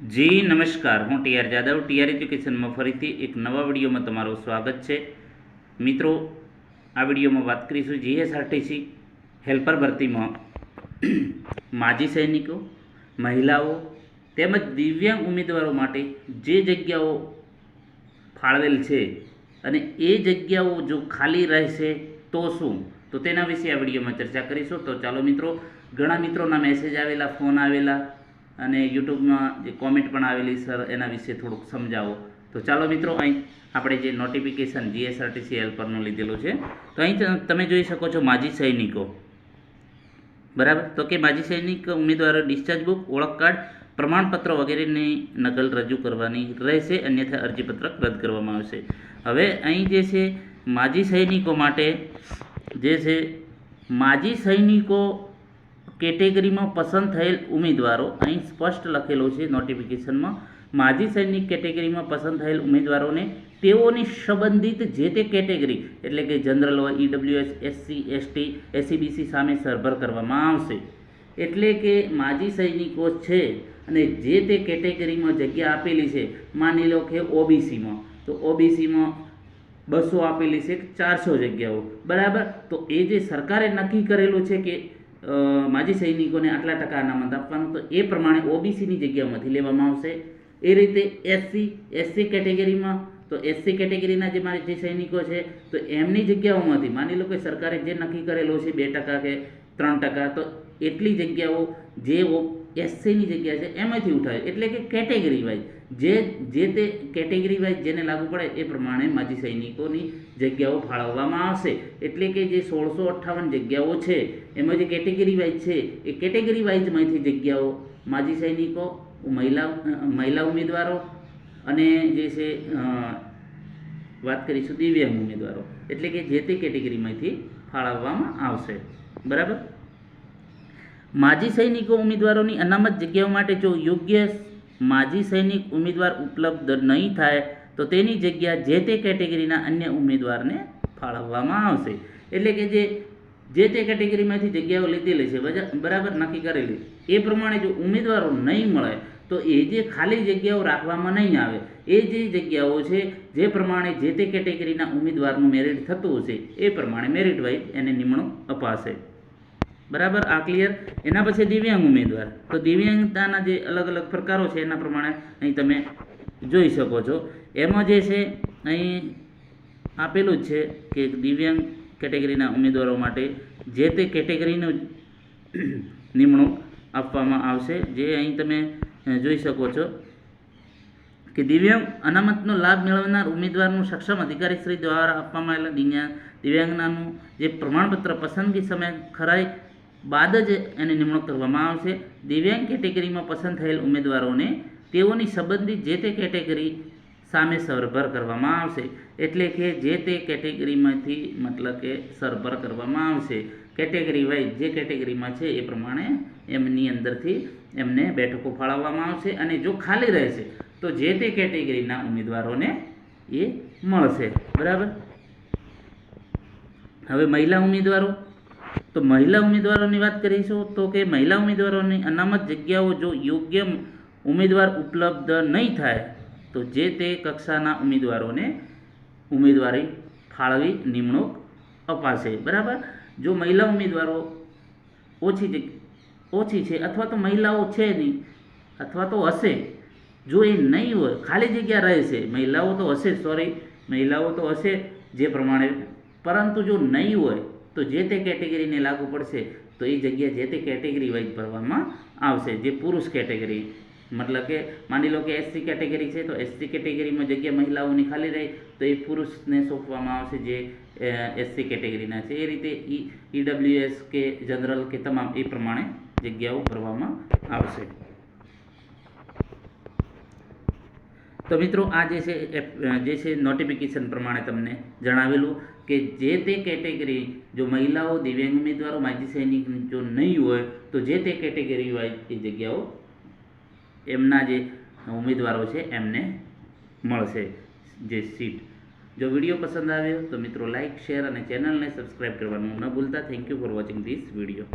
જી, નમસ્કાર. હું TR Jadav TR એજ્યુકેશનમાં ફરીથી એક નવા વિડીયોમાં તમારું સ્વાગત છે. મિત્રો, આ વિડીયોમાં વાત કરીશું જીએસઆરટીસી હેલ્પર ભરતીમાં માજી સૈનિકો, મહિલાઓ તેમજ દિવ્યાંગ ઉમેદવારો માટે જે જગ્યાઓ ફાળવેલ છે અને એ જગ્યાઓ જો ખાલી રહેશે તો શું? તો તેના વિશે આ વિડીયોમાં ચર્ચા કરીશું. તો ચાલો મિત્રો, ઘણા મિત્રોના મેસેજ આવેલા ફોન આવેલા અને યુટ્યુબમાં જે કોમેન્ટ પણ આવેલી સર એના વિશે થોડુંક સમજાવો. તો ચાલો મિત્રો, અહીં આપણે જે નોટિફિકેશન જીએસઆરટીસી હેલ્પરનું લીધેલું છે, તો અહીં તમે જોઈ શકો છો માજી સૈનિકો. બરાબર? તો કે માજી સૈનિક ઉમેદવારો ડિસ્ચાર્જ બુક ઓળખ કાર્ડ પ્રમાણપત્ર વગેરેની નકલ રજૂ કરવાની રહેશે, અન્યથા અરજીપત્રક રદ કરવામાં આવશે. હવે અહીં જે છે, માજી સૈનિકો માટે જે છે, માજી સૈનિકો કેટેગરીમાં પસંદ થયેલ ઉમેદવારો, અહીં સ્પષ્ટ લખેલો છે નોટિફિકેશનમાં, માજી સૈનિક કેટેગરીમાં પસંદ થયેલ ઉમેદવારોને તેઓની સંબંધિત જે તે કેટેગરી, એટલે કે જનરલ હોય, ઈડબ્લ્યુએસ, એસસી, એસટી એસીબીસી સામે સરભર કરવામાં આવશે. એટલે કે માજી સૈનિકો છે અને જે તે કેટેગરીમાં જગ્યા આપેલી છે, માની લો કે ઓબીસીમાં, તો ઓબીસીમાં બસો આપેલી છે ચારસો જગ્યાઓ. બરાબર? તો એ જે સરકારે નક્કી કરેલું છે કે માજી સૈનિકોને આટલા ટકા અનામત આપવાનું. તો એ પ્રમાણે ઓબીસીની જગ્યાઓમાંથી લેવામાં આવશે. એ રીતે એસસી એસસી કેટેગરીમાં, તો એસસી કેટેગરીના જે મારી જે સૈનિકો છે, તો એમની જગ્યાઓમાંથી માની લો કે સરકારે જે નક્કી કરેલો છે બે ટકા કે ત્રણ ટકા, તો એટલી જગ્યાઓ જે એસસીની જગ્યા છે, એમાંથી ઉઠાવે. એટલે કે કેટેગરી વાઇઝ જે જે તે કેટેગરી વાઇઝ જેને લાગુ પડે એ પ્રમાણે માજી સૈનિકોની જગ્યાઓ ફાળવવામાં આવશે. એટલે કે જે સોળસો અઠ્ઠાવન જગ્યાઓ છે, એમાં જે કેટેગરી વાઇઝ છે, એ કેટેગરી વાઇઝમાંથી જગ્યાઓ માજી સૈનિકો, મહિલા મહિલા ઉમેદવારો અને જે છે વાત કરીશું દિવ્યાંગ ઉમેદવારો. એટલે કે જે તે કેટેગરીમાંથી ફાળવવામાં આવશે. બરાબર? માજી સૈનિકો ઉમેદવારોની અનામત જગ્યાઓ માટે જો યોગ્ય માજી સૈનિક ઉમેદવાર ઉપલબ્ધ નહીં થાય, તો તેની જગ્યા જે તે કેટેગરીના અન્ય ઉમેદવારને ફાળવવામાં આવશે. એટલે કે જે જે તે કેટેગરીમાંથી જગ્યાઓ લીધેલી છે બરાબર નક્કી કરેલી. એ પ્રમાણે જો ઉમેદવારો નહીં મળે, તો એ જે ખાલી જગ્યાઓ રાખવામાં નહીં આવે, એ જે જગ્યાઓ છે, જે પ્રમાણે જે તે કેટેગરીના ઉમેદવારનું મેરિટ થતું હશે, એ પ્રમાણે મેરિટ વાઇઝ એને નિમણૂક અપાશે. બરાબર? આ ક્લિયર એના પછી દિવ્યાંગ ઉમેદવાર. તો દિવ્યાંગતાના જે અલગ અલગ પ્રકારો છે એના પ્રમાણે અહીં તમે જોઈ શકો છો. એમાં જે છે, અહીં આપેલું જ છે કે દિવ્યાંગ કેટેગરીના ઉમેદવારો માટે જે તે કેટેગરીનું નિમણૂક આપવામાં આવશે. જે અહીં તમે જોઈ શકો છો કે દિવ્યાંગ અનામતનો લાભ મેળવનાર ઉમેદવારનું સક્ષમ અધિકારી શ્રી દ્વારા આપવામાં આવેલા દિવ્યાંગ, દિવ્યાંગનાનું જે પ્રમાણપત્ર પસંદગી સમયે ખરાઈ બાદ જ એની નિમણૂક કરવામાં આવશે. દિવ્યાંગ કેટેગરીમાં પસંદ થયેલ ઉમેદવારોને તેઓની સંબંધિત જે તે કેટેગરી સામે સરભર કરવામાં આવશે. એટલે કે જે તે કેટેગરીમાંથી મતલબ કે સરભર કરવામાં આવશે. કેટેગરી વાઇઝ જે કેટેગરીમાં છે એ પ્રમાણે એમની અંદરથી એમને બેઠકો ફાળવવામાં આવશે અને જો ખાલી રહેશે, તો જે તે કેટેગરીના ઉમેદવારોને એ મળશે. બરાબર? હવે મહિલા ઉમેદવારો તો મહિલા ઉમેદવારોની વાત કરીશું તો કે મહિલા ઉમેદવારોની અનામત જગ્યાઓ જો યોગ્ય ઉમેદવાર ઉપલબ્ધ નહીં થાય, તો જે તે કક્ષાના ઉમેદવારોને ઉમેદવારી ફાળવી નિમણૂક અપાશે. બરાબર? જો મહિલા ઉમેદવારો ઓછી ઓછી છે અથવા તો મહિલાઓ છે નહીં, અથવા તો હશે, જો એ નહીં હોય, ખાલી જગ્યા રહેશે મહિલાઓ તો હશે સોરી મહિલાઓ તો હશે જે પ્રમાણે, પરંતુ જો નહીં હોય તો જે તે કેટેગરીને લાગુ પડશે, તો એ જગ્યા જે તે કેટેગરી વાઇઝ ભરવામાં આવશે. જે પુરુષ કેટેગરી, મતલબ કે માની લો કે એસસી કેટેગરી છે, તો એસસી કેટેગરીમાં જગ્યા મહિલાઓની ખાલી રહી, તો એ પુરુષને સોંપવામાં આવશે જે એસસી કેટેગરીના છે. એ રીતે ઈ ઈડબ્લ્યુએસ કે જનરલ કે તમામ એ પ્રમાણે જગ્યાઓ ભરવામાં આવશે. તો મિત્રો આ જે છે જે છે નોટિફિકેશન પ્રમાણે તમને જણાવેલું કે જે તે કેટેગરી જો મહિલાઓ, દિવ્યાંગ ઉમેદવારો, માજી સૈનિક જો નહીં હોય, તો જે તે કેટેગરી વાઇઝ એ જગ્યાઓ એમના જે ઉમેદવારો છે, એમને મળશે જે સીટ જો વીડિયો પસંદ આવ્યો તો મિત્રો લાઇક શેર અને ચેનલને સબસ્ક્રાઈબ કરવાનું ન ભૂલતા. Thank you for watching this video